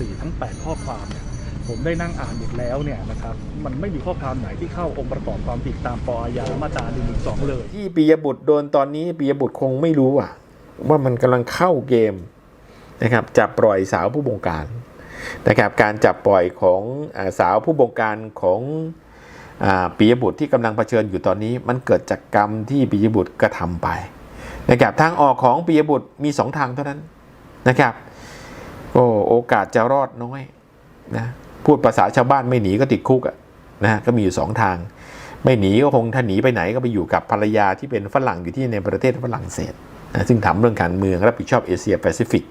4 ทั้ง 8 ข้อความเนี่ยผมได้นั่งอ่านหมดแล้วเนี่ยนะครับมันไม่มีข้อความไหนที่เข้าองค์ประกอบความผิดตามปอาญามาตรา1นึเลยที่ปิยบุตรโดนตอนนี้ปิยบุตรคงไม่รู้อะว่ามันกำลังเข้าเกมนะครับจับปล่อยสาวผู้บงการนะครับการจับปล่อยของอสาวผู้บงการของอปิยบุตรที่กำลังเผชิญอยู่ตอนนี้ มันเกิดจากกรรมที่ปิยบุตรกระทำไปนะครับทางออกของปิยบุตรมีสองทางเท่านั้นนะครับ โอ้โอกาสจะรอดน้อยนะพูดภาษาชาวบ้านไม่หนีก็ติดคุกอะนะก็มีอยู่สองทาง ไม่หนีก็คงถ้าหนีไปไหนก็ไปอยู่กับภรรยาที่เป็นฝรั่งอยู่ที่ในประเทศฝรั่งเศสนะซึ่งทำเรื่องการเมืองรับผิดชอบเอเชียแปซิฟิก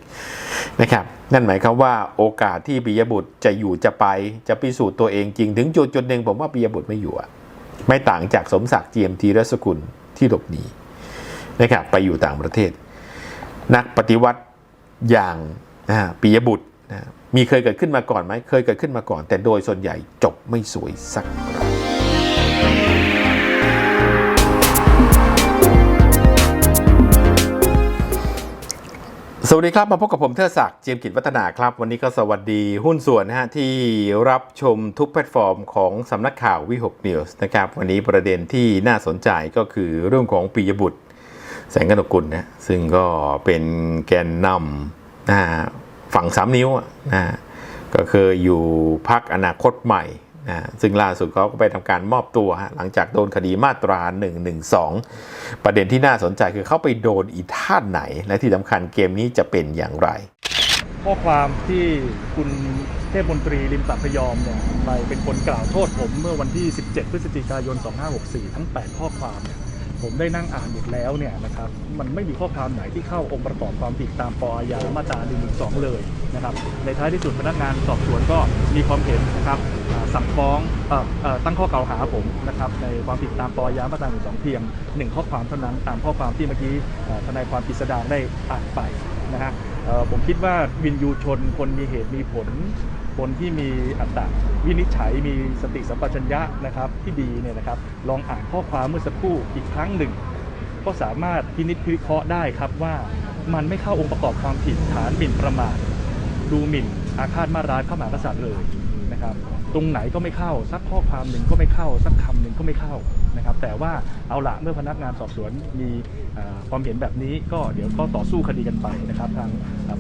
นะครับนั่นหมายความว่าโอกาสที่ปิยบุตรจะอยู่จะไปจะพิสูจน์ตัวเองจริง ถึงจุดจุดหนึ่งผมว่าปิยบุตรไม่อยู่อะไม่ต่างจากสมศักดิ์เจียมทีรสกุลที่หลบหนีนะครับไปอยู่ต่างประเทศ นักปฏิวัติอย่าง ปิยบุตรนะมีเคยเกิดขึ้นมาก่อนไหมเคยเกิดขึ้นมาก่อน แต่โดยส่วนใหญ่จบไม่สวยสักครั้งสวัสดีครับ มาพบกับผมเทอศักดิ์เจียมกิจวัฒนาครับ วันนี้ก็สวัสดีหุ้นส่วนนะฮะที่รับชมทุกแพลตฟอร์มของสำนักข่าววิหกนิวส์นะครับ วันนี้ประเด็นที่น่าสนใจก็คือเรื่องของปิยบุตร แสงกนกุลนะซึ่งก็เป็นแกนนำนะฮะ ฝั่งสามนิ้วอะนะก็เคยอยู่พักอนาคตใหม่นะซึ่งล่าสุดเขาก็ไปทำการมอบตัวฮะหลังจากโดนคดีมาตรา 112 ประเด็นที่น่าสนใจคือเขาไปโดนอีท่าไหน และที่สำคัญเกมนี้จะเป็นอย่างไร ข้อความที่คุณเทพมนตรีริมสัพยอมเนี่ยไปเป็นคนกล่าวโทษผมเมื่อวันที่ 17 พฤศจิกายน 2564 ทั้ง 8 ข้อความเนี่ย ผมได้นั่งอ่านหมดแล้วเนี่ยนะครับมันไม่มีข้อความไหนที่เข้าองค์ประกอบความผิดตามปอาญามาตรา1นึเลยนะครับในท้ายที่สุดพนักงานสอบสวนก็มีความเห็นนะครับสั่งฟ้องออตั้งข้อกล่าวหาผมนะครับในความผิดตามปอาญามาตรา1นึเพียงหนึ่งข้อความเท่านั้นตามข้อความที่เมื่อกี้ทนายความกฤษดางได้อ่านไปนะฮะผมคิดว่าวินยูชนคนมีเหตุมีผล คนที่มีอัตตะวินิจฉัยมีสติสัมปชัญญะนะครับที่ดีเนี่ยนะครับลองอ่านข้อความเมื่อสักครู่อีกครั้งหนึ่ง ก็สามารถพินิจพิเคราะห์ได้ครับว่ามันไม่เข้าองค์ประกอบความผิดฐานหมิ่นประมาทดูหมิ่นอาฆาตมาร้ายพระมหากษัตริย์เลยนะครับตรงไหนก็ไม่เข้าสักข้อความหนึ่งก็ไม่เข้าสักคำหนึ่งก็ไม่เข้านะครับแต่ว่าเอาละเมื่อพนักงานสอบสวนมีความเห็นแบบนี้ก็เดี๋ยวก็ต่อสู้คดีกันไปนะครับทาง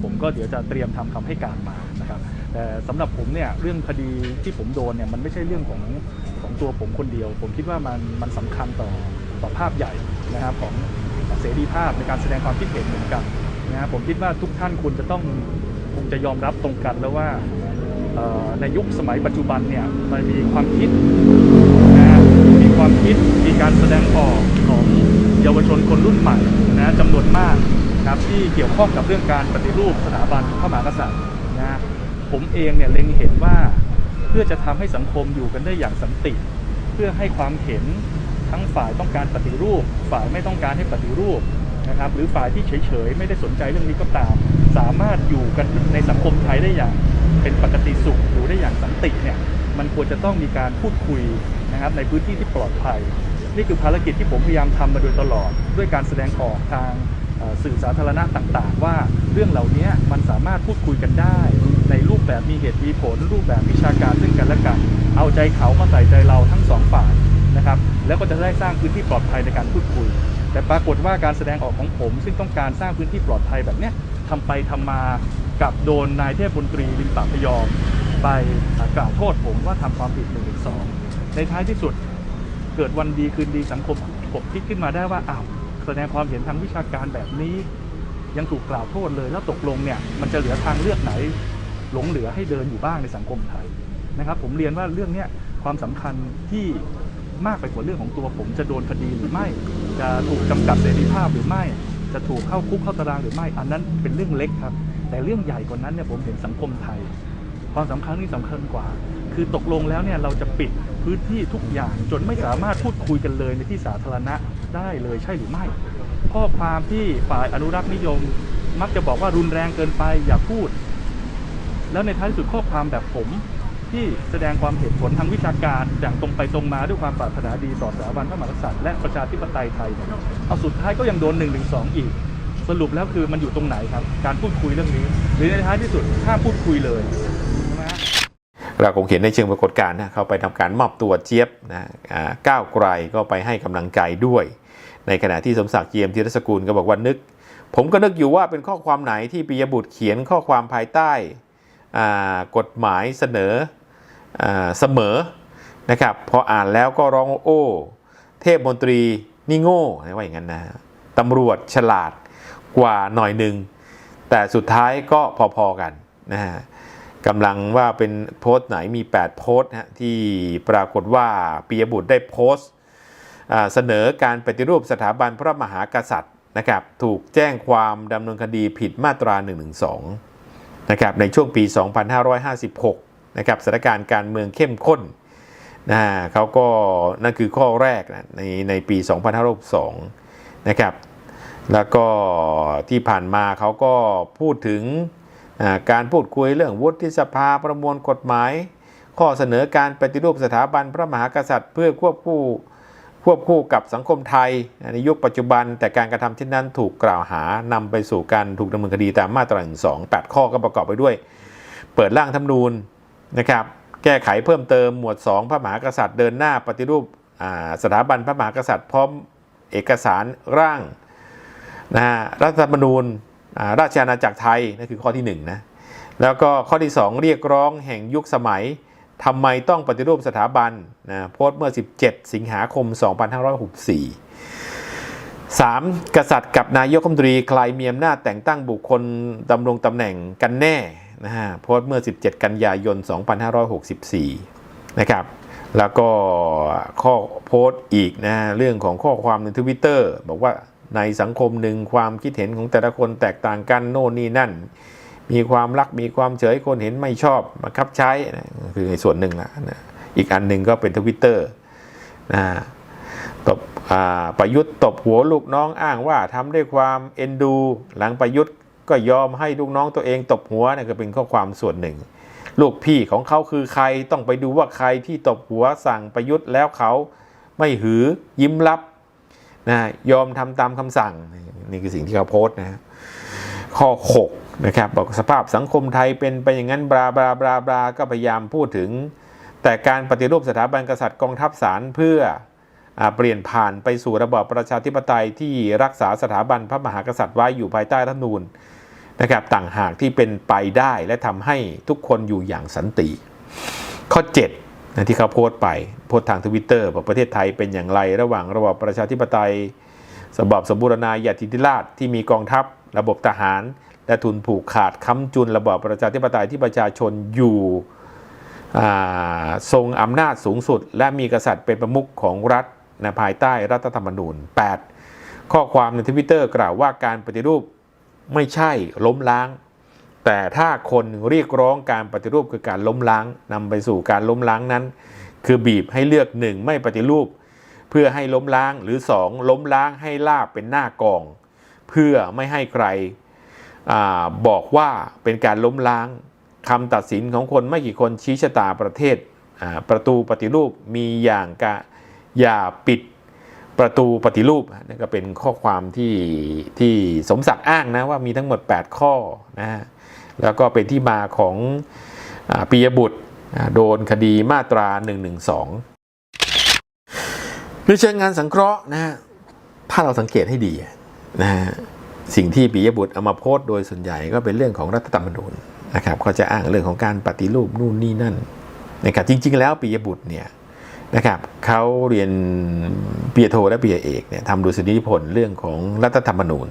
ผมก็เดี๋ยวจะเตรียมทำคำให้การมานะครับ แต่สำหรับผมเนี่ยเรื่องคดีที่ผมโดนเนี่ยมันไม่ใช่เรื่องของของตัวผมคนเดียว ผมคิดว่ามันมันสำคัญต่อต่อภาพใหญ่นะครับของเสรีภาพในการแสดงความคิดเห็นเหมือนกันนะครับผมคิดว่าทุกท่านควรจะต้องคงจะยอมรับตรงกันแล้วว่าในยุคสมัยปัจจุบันเนี่ยมันมีความคิดนะมีความคิดมีการแสดงออกของเยาวชนคนรุ่นใหม่นะจำนวนมากนะครับที่เกี่ยวข้องกับเรื่องการปฏิรูปสถาบันพระมหากษัตริย์นะ ผมเองเนี่ยเล็งเห็นว่าเพื่อจะทำให้สังคมอยู่กันได้อย่างสันติ เพื่อให้ความเห็นทั้งฝ่ายต้องการปฏิรูป ฝ่ายไม่ต้องการให้ปฏิรูปนะครับหรือฝ่ายที่เฉยๆ ไม่ได้สนใจเรื่องนี้ก็ตาม สามารถอยู่กันในสังคมไทยได้อย่าง เป็นปกติสุขอยู่ได้อย่างสันติเนี่ยมันควรจะต้องมีการพูดคุยนะครับในพื้นที่ที่ปลอดภัย นี่คือภารกิจที่ผมพยายามทำมาโดยตลอด ด้วยการแสดงออกทาง สื่อสาธารณะต่างๆ ว่าเรื่องเหล่านี้มันสามารถพูดคุยกันได้ ในรูปแบบมีเหตุมีผล รูปแบบวิชาการซึ่งกันและกัน เอาใจเขามาใส่ใจเราทั้งสองฝ่ายนะครับแล้วก็จะได้สร้างพื้นที่ปลอดภัยในการพูดคุย แต่ปรากฏว่าการแสดงออกของผม ซึ่งต้องการสร้างพื้นที่ปลอดภัยแบบเนี้ยทำไปทำมากับโดนนายเทพบุตรีลิมปะพยอมไปกล่าวโทษผมว่าทำความผิดหนึ่งสองในท้ายที่สุดเกิดวันดีคืนดีสังคมขบคิดขึ้นมาได้ว่าอ้าว แสดงความเห็นทางวิชาการแบบนี้ ยังถูกกล่าวโทษเลยแล้วตกลงเนี่ยมันจะเหลือทางเลือกไหน หลงเหลือให้เดินอยู่บ้างในสังคมไทยนะครับ ผมเรียนว่าเรื่องนี้ความสำคัญที่มากไปกว่าเรื่องของตัวผมจะโดนคดีหรือไม่ จะถูกจำกัดเสรีภาพหรือไม่ จะถูกเข้าคุกเข้าตารางหรือไม่ อันนั้นเป็นเรื่องเล็กครับ แต่เรื่องใหญ่กว่านั้นเนี่ยผมเห็นสังคมไทย ความสำคัญนี่สำคัญกว่า คือตกลงแล้วเนี่ยเราจะปิดพื้นที่ทุกอย่างจนไม่สามารถพูดคุยกันเลยในที่สาธารณะ ได้เลยใช่หรือไม่ ข้อความที่ฝ่ายอนุรักษ์นิยม มักจะบอกว่ารุนแรงเกินไปอย่าพูด แล้วในท้ายที่สุดข้อความแบบผมที่แสดงความเหตุผลทางวิชาการอย่างตรงไปตรงมาด้วยความปรารถนาดีต่อสถาบันพระมหากษัตริย์และประชาธิปไตยไทยเนี่ยเอาสุดท้ายก็ยังโดน1นึอีก สรุปแล้วคือมันอยู่ตรงไหนครับ การพูดคุยเรื่องนี้ หรือในท้ายที่สุดห้ามพูดคุยเลย เราคงเห็นในเชิงปรากฏการณ์นะเขาไปทำการมอบตัวเจี๊ยบนะก้าวไกลก็ไปให้กำลังใจด้วย ในขณะที่สมศักดิ์เจียมธีรสกุลก็บอกว่านึก ผมก็นึกอยู่ว่าเป็นข้อความไหนที่ปิยบุตรเขียนข้อความภายใต้กฎหมายเสนออเสมอนะครับพออ่านแล้วก็ร้องโอ้เทพมนตรีนี่โง่ว่าอย่างนั้นนะตำรวจฉลาดกว่าหน่อยหนึ่งแต่สุดท้ายก็พอๆกันนะฮะ กำลังว่าเป็นโพสต์ไหนมี 8 โพสต์นะฮะที่ปรากฏว่าปิยบุตรได้โพสต์เสนอการปฏิรูปสถาบันพระมหากษัตริย์นะครับถูกแจ้งความดำเนินคดีผิดมาตรา 112นะครับในช่วงปี 2556นะครับสถานการณ์การเมืองเข้มข้นนะเขาก็นั่นคือข้อแรกนะในในปี 2562นะครับแล้วก็ที่ผ่านมาเขาก็พูดถึง การพูดคุยเรื่องวุฒิสภาประมวลกฎหมาย ข้อเสนอการปฏิรูปสถาบันพระมหากษัตริย์ เพื่อควบคู่ควบคู่กับสังคมไทยในยุคปัจจุบัน แต่การกระทำเช่นนั้นถูกกล่าวหานำไปสู่การถูกดำเนินคดีตามมาตรา1 2 8 ข้อก็ประกอบไปด้วย เปิดร่างธรรมนูญนะครับแก้ไขเพิ่มเติมหมวด 2 พระมหากษัตริย์เดินหน้าปฏิรูปสถาบันพระมหากษัตริย์พร้อมเอกสารร่างนะฮะรัฐธรรมนูญ ราชอาณาจักรไทยนั่นคือข้อที่1นงนะแล้วก็ข้อที่ 2 เรียกร้องแห่งยุคสมัยทำไมต้องปฏิรูปสถาบันนะโพสต์เมื่อ 17 สิงหาคม 2564 3. กษัตริย์กับนายกรัฐมนตรีใครมีอำนาจแต่งตั้งบุคคลดำรงตำแหน่งกันแน่นะฮะโพสต์เมื่อ 17 กันยายน 2564 นะครับ แล้วก็ข้อโพสต์อีกนะเรื่องของข้อความในทวิตเตอร์บอกว่า ในสังคมหนึ่งความคิดเห็นของแต่ละคนแตกต่างกันโน่นนี่นั่น มีความรักมีความเฉยคนเห็นไม่ชอบบังคับใช้นะคือในส่วนหนึ่งละนะอีกอันหนึ่งก็เป็นทวิตเตอร์นะตบประยุทธ์ตบหัวลูกน้องอ้างว่าทำด้วยความเอ็นดู หลังประยุทธ์ก็ยอมให้ลูกน้องตัวเองตบหัวนะก็เป็นข้อความส่วนหนึ่ง ลูกพี่ของเขาคือใครต้องไปดูว่าใครที่ตบหัวสั่งประยุทธ์แล้วเขาไม่หือยิ้มรับ นะยอมทำตามคำสั่ง นี่คือสิ่งที่เขาโพสต์นะข้อ 6 นะครับบอกสภาพสังคมไทยเป็นไปอย่างนั้นบราบราบราบราก็พยายามพูดถึง แต่การปฏิรูปสถาบันกษัตริย์กองทัพศาลเพื่ออเปลี่ยนผ่านไปสู่ระบอบประชาธิปไตยที่รักษาสถาบันพระมหากษัตริย์ไว้อยู่ภายใต้รัฐนูญนะครับต่างหากที่เป็นไปได้และทำให้ทุกคนอยู่อย่างสันติ ข้อ 7 นะที่เขาโพสต์ไปโพสต์ทางทวิตเตอร์บอกประเทศไทยเป็นอย่างไร ระหว่างระบอบประชาธิปไตยสบอบสมบูรณาญาธิราชที่มีกองทัพ ระบบทหาร และทุนผูกขาดค้ำจุน ระบอบประชาธิปไตยที่ประชาชนอยู่ทรงอำนาจสูงสุด และมีกษัตริย์เป็นประมุขของรัฐในภายใต้รัฐธรรมนูญ 8 ข้อความในทวิตเตอร์กล่าวว่าการปฏิรูปไม่ใช่ล้มล้าง แต่ถ้าคนเรียกร้องการปฏิรูปคือการล้มล้างนำไปสู่การล้มล้างนั้น คือบีบให้เลือกหนึ่งไม่ปฏิรูป เพื่อให้ล้มล้างหรือสองล้มล้างให้ลาบเป็นหน้ากอง เพื่อไม่ให้ใครอบอกว่าเป็นการล้มล้างคำตัดสินของคนไม่กี่คนชี้ชะตาประเทศประตูปฏิรูปมีอย่างกะอย่าปิดประตูปฏิรูปนั่นก็เป็นข้อความที่ที่สมศักดิ์อ้างนะว่ามีทั้งหมด 8 ข้อนะฮะ แล้วก็เป็นที่มาของอปียบุตรโดนคดีมาตรา 112 ในเชิงงานสังเคราะห์นะฮะถ้าเราสังเกตให้ดีนะฮะสิ่งที่ปียบุตรเอามาโพสต์โดยส่วนใหญ่ก็เป็นเรื่องของรัฐธรรมนูญนะครับก็จะอ้างเรื่องของการปฏิรูปนู่นนี่นั่นนะครับจริง ๆ แล้วปียบุตรเนี่ยนะครับเขาเรียนปริญญาโทและปริญญาเอกเนี่ยทำดุษฎีนิพนธ์เรื่องของรัฐธรรมนูญ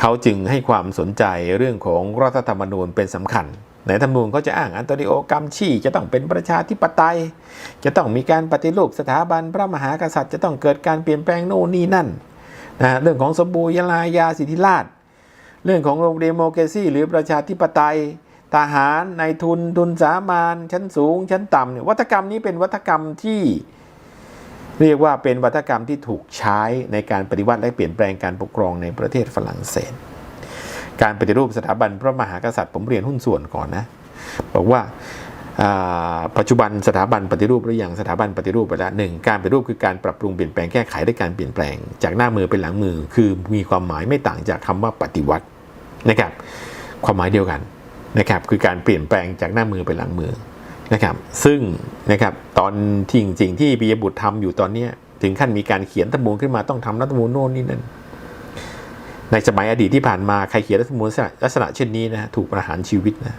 เขาจึงให้ความสนใจเรื่องของรัฐธรรมนูญเป็นสำคัญ ในธรรมนูญเขาจะอ้างอันโตนิโอกัมชีจะต้องเป็นประชาธิปไตย จะต้องมีการปฏิรูปสถาบันพระมหากษัตริย์ จะต้องเกิดการเปลี่ยนแปลงโน่นนี่นั่นนะเรื่องของสมบูรณาญาสิทธิราช เรื่องของโรงเดโมแครซีหรือประชาธิปไตยทหารในายทุนทุนสามานชั้นสูง ชั้นต่ำเนี่ยวัฒกรรมนี้เป็นวัฒกรรมที่ เรียกว่าเป็นวัฒกรรมที่ถูกใช้ในการปฏิวัติและเปลี่ยนแปลงการปกครองในประเทศฝรั่งเศส การปฏิรูปสถาบันพระมหากษัตริย์ผมเรียนหุ้นส่วนก่อนนะ บอกว่าปัจจุบันสถาบันปฏิรูปหรือยังสถาบันปฏิรูปไปแล้วหนึ่งการปฏิรูปคือการปรับปรุงเปลี่ยนแปลงแก้ไขด้วยการเปลี่ยนแปลง จากหน้ามือเป็นหลังมือ คือมีความหมายไม่ต่างจากคำว่าปฏิวัตินะครับ ความหมายเดียวกันนะครับคือการเปลี่ยนแปลงจากหน้ามือไปหลังมือ นะครับ ซึ่งนะครับตอนที่สิ่งที่ปิยบุตรทำอยู่ตอนเนี้ถึงขั้นมีการเขียนรัฐมนูญขึ้นมาต้องทำรัฐมนูญโน่นนี่นั่นในสมัยอดีตที่ผ่านมาใครเขียนรัฐมนูลลักษณะเช่นนี้นะถูกประหารชีวิตนะ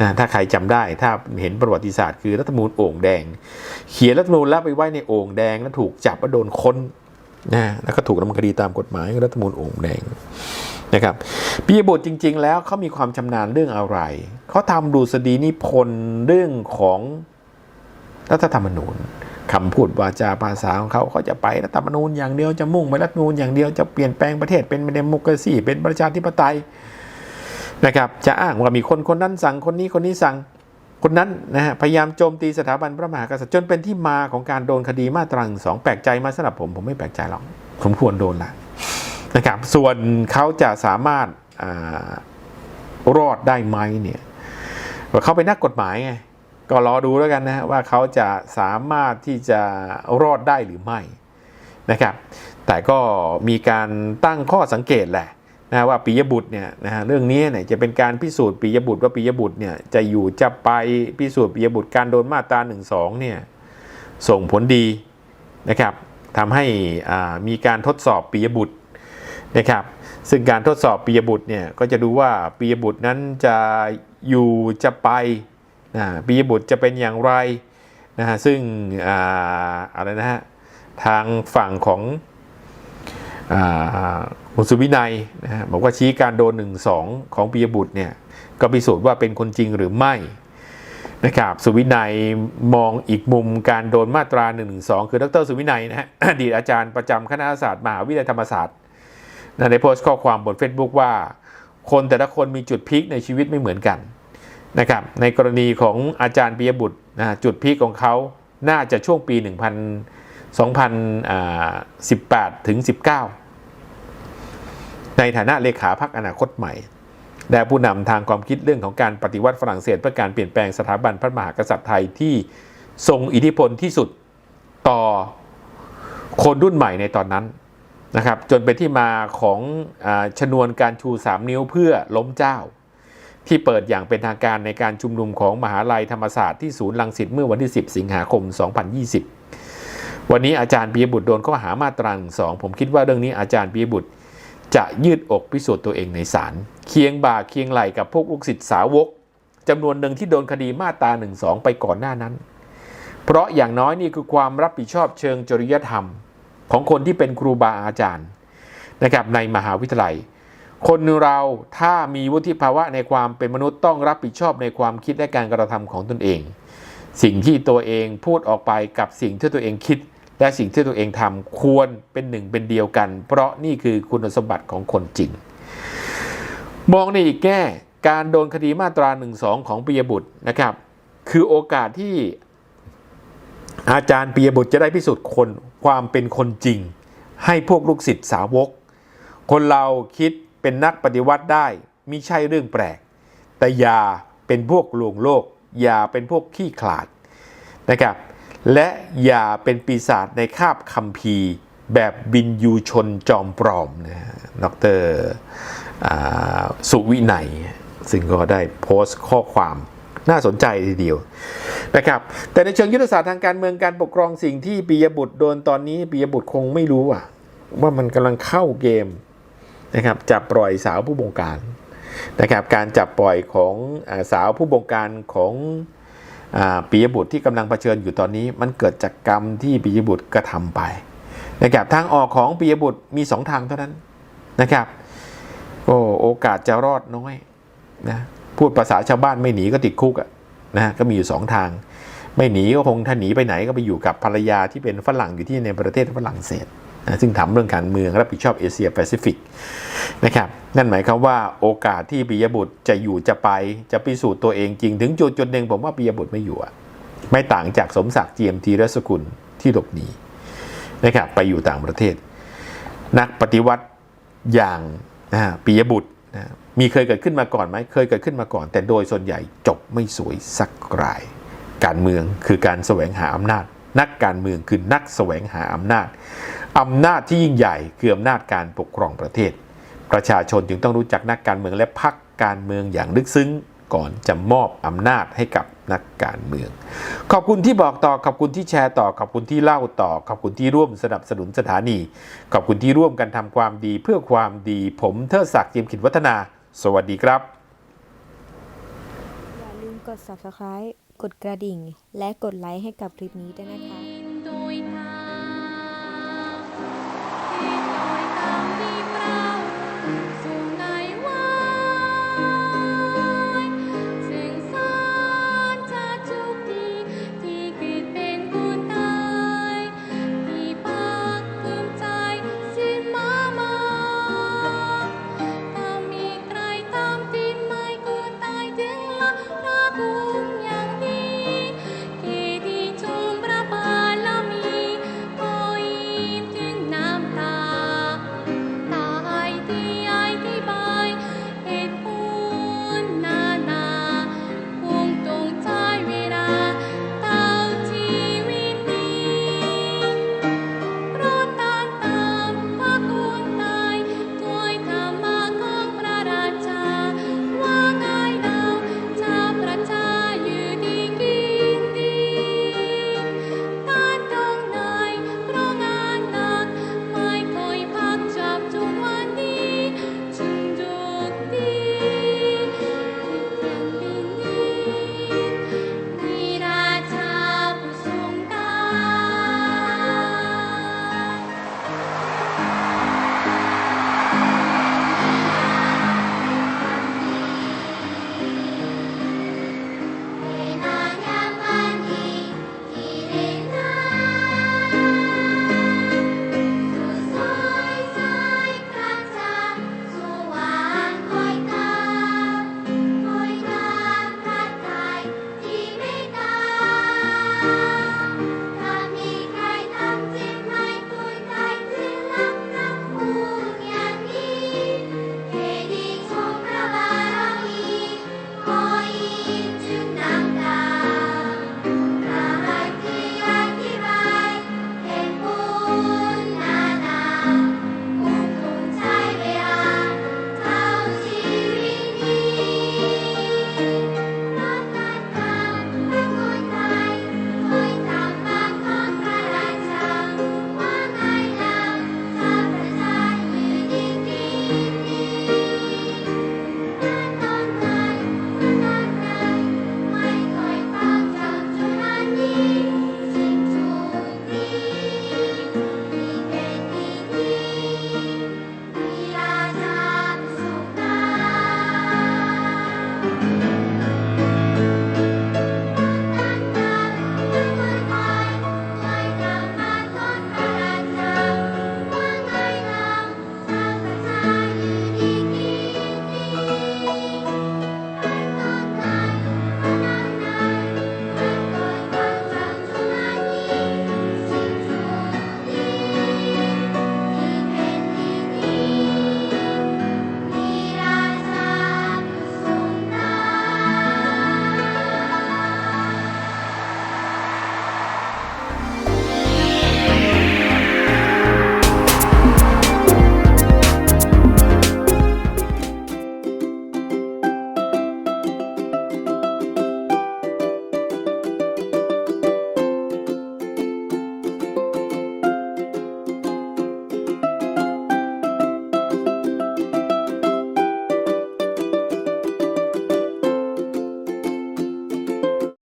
นะถ้าใครจำได้ถ้าเห็นประวัติศาสตร์คือรัฐมนูญโอ่งแดง เขียนรัฐมนูญแล้วไปไว้ในโอ่งแดงแล้วถูกจับแล้วโดนค้นนะแล้วก็ถูกดำเนินคดีตามกฎหมายรัฐธรรมนูญโอ่งแดง นะครับปิยบุตรจริง ๆ แล้วเขามีความชำนาญเรื่องอะไร เขาทำดูสดีนิพนธ์เรื่องของรัฐธรรมนูญคำพูดวาจาภาษาของเขาเขาจะไปรัฐธรรมนูญอย่างเดียวจะมุ่งไปรัฐธรรมนูญอย่างเดียวจะเปลี่ยนแปลงประเทศเป็นเดโมคราซีเป็นประชาธิปไตยนะครับ จะอ้างว่ามีคนคนนั้นสั่งคนนี้คนนี้สั่งคนนั้นนะฮะพยายามโจมตีสถาบันพระมหากษัตริย์จนเป็นที่มาของการโดนคดีมาตราสองแปลกใจมาสำหรับผมผมไม่แปลกใจหรอกผมควรโดนละ นะครับ ส่วนเขาจะสามารถอรอดได้ไหมเนี่ยว่าเขาเป็นนักกฎหมายไงก็รอดูแล้วกันนะว่าเขาจะสามารถที่จะรอดได้หรือไม่นะครับ แต่ก็มีการตั้งข้อสังเกตแหละนะว่าปิยบุตรเนี่ยนะฮะเรื่องนี้เนี่ยจะเป็นการพิสูจน์ปิยบุตรว่าปิยบุตรเนี่ยจะอยู่จะไปพิสูจน์ปิยบุตรการโดนมาตรา1นึเนี่ยส่งผลดีนะครับทำให้มีการทดสอบปิยบุตร นะครับ ซึ่งการทดสอบปิยบุตรเนี่ยก็จะดูว่าปิยบุตรนั้นจะอยู่จะไปนะปิยบุตรจะเป็นอย่างไรนะฮะซึ่งอ่าอะไรนะฮะทางฝั่งของอ่าคุณสุวินัยนะฮะบอกว่าชี้การโดน1นึของปิยบุตรเนี่ยก็พิสูจน์ว่าเป็นคนจริงหรือไม่นะครับสุวินัยมองอีกมุมการโดนมาตรา1นึคือดรสุวินัยนะฮะอดีตอาจารย์ประจำคณะศาสตร์มหาวิทยาลัยธรรมศาสตร์ ได้โพสต์ข้อความบน Facebook ว่า คนแต่ละคนมีจุดพีคในชีวิตไม่เหมือนกันนะครับในกรณีของอาจารย์ปิยบุตรนะจุดพีคของเขาน่าจะช่วงปี1 2018 ถึง 19 ในฐานะเลขาพักอนาคตใหม่ และผู้นำทางความคิดเรื่องของการปฏิวัติฝรั่งเศสเพื่อการเปลี่ยนแปลงสถาบันพระมหากษัตริย์ไทยที่ทรงอิทธิพลที่สุดต่อคนรุ่นใหม่ในตอนนั้น นะครับจนเป็นที่มาของอชนวนการชู 3 นิ้วเพื่อล้มเจ้า ที่เปิดอย่างเป็นทางการในการชุมนุมของมหาลัยธรรมศาสตร์ที่ศูนย์ลังสิตเมื่อวันที่ 10 สิงหาคม 2020 วันนี้อาจารย์ปียบุตรโดนข้อหามาตราสองผมคิดว่าเรื่องนี้อาจารย์ปียบุตรจะยืดอกพิสูจน์ตัวเองในศาลเคียงบ่าเคียงไหลกับพวกลูกศิษย์สาวกจำนวนหนึ่งที่โดนคดีมาตรา1นึไปก่อนหน้านั้น เพราะอย่างน้อยนี่คือความรับผิดชอบเชิงจริยธรรม ของคนที่เป็นครูบาอาจารย์นะครับในมหาวิทยาลัย คนเราถ้ามีวุฒิภาวะในความเป็นมนุษย์ต้องรับผิดชอบในความคิดและการกระทำของตนเอง สิ่งที่ตัวเองพูดออกไปกับสิ่งที่ตัวเองคิด และสิ่งที่ตัวเองทำควรเป็นหนึ่งเป็นเดียวกัน เพราะนี่คือคุณสมบัติของคนจริง มองในอีกแง่การโดนคดีมาตรา1นึของปิยบุตรนะครับ คือโอกาสที่อาจารย์ปิยบุตรจะได้พิสูจน์คน ความเป็นคนจริง ให้พวกลูกศิษย์สาวก คนเราคิดเป็นนักปฏิวัติได้มิใช่เรื่องแปลก แต่อย่าเป็นพวกลวงโลก อย่าเป็นพวกขี้ขลาดนะครับ และอย่าเป็นปีศาจในคาบคัมภีร์แบบบินยูชนจอมปลอมนะฮะดรอ่าสุวินัยซึ่งก็ได้โพสต์ข้อความน่าสนใจทีเดียว นะครับแต่ในเชิงยุทธศาสตร์ทางการเมืองการปกครองสิ่งที่ปิยบุตรโดนตอนนี้ปิยบุตรคงไม่รู้อะว่ามันกำลังเข้าเกมนะครับจับปล่อยสาวผู้บงการนะครับการจับปล่อยของอสาวผู้บงการของอปิยบุตรที่กำลังเผชิญอยู่ตอนนี้ มันเกิดจากกรรมที่ปิยบุตรกระทำไปนะครับทางออกของปิยบุตรมีสองทางเท่านั้นนะครับก็โอกาสจะรอดน้อยนะพูดภาษาชาวบ้านไม่หนีก็ติดคุกอะ นะฮะก็มีอยู่สองทาง ไม่หนีก็คงถ้าหนีไปไหนก็ไปอยู่กับภรรยาที่เป็นฝรั่งอยู่ที่ในประเทศฝรั่งเศสนะซึ่งทำเรื่องการเมืองรับผิดชอบเอเชียแปซิฟิกนะครับนั่นหมายความว่าโอกาสที่ปิยบุตรจะอยู่จะไปจะพิสูจน์ตัวเองจริง ถึงจุดจุดหนึ่งผมว่าปิยบุตรไม่อยู่ไม่ต่างจากสมศักดิ์เจียมทีรสกุลที่หลบหนีนะครับไปอยู่ต่างประเทศ นักปฏิวัติอย่างนะปิยบุตรนะ มีเคยเกิดขึ้นมาก่อนไหมเคยเกิดขึ้นมาก่อน แต่โดยส่วนใหญ่จบไม่สวยสักราย การเมืองคือการแสวงหาอำนาจ นักการเมืองคือนักแสวงหาอำนาจ อำนาจที่ยิ่งใหญ่คืออำนาจการปกครองประเทศ ประชาชนจึงต้องรู้จักนักการเมืองและพรรคการเมืองอย่างลึกซึ้งก่อนจะมอบอำนาจให้กับนักการเมือง ขอบคุณที่บอกต่อ ขอบคุณที่แชร์ต่อ ขอบคุณที่เล่าต่อ ขอบคุณที่ร่วมสนับสนุนสถานี ขอบคุณที่ร่วมกันทำความดีเพื่อความดี ผมเทอศักดิ์เจียมขินวัฒนา สวัสดีครับ อย่าลืมกด subscribe กดกระดิ่ง และกดไลค์ให้กับคลิปนี้ด้วยนะคะ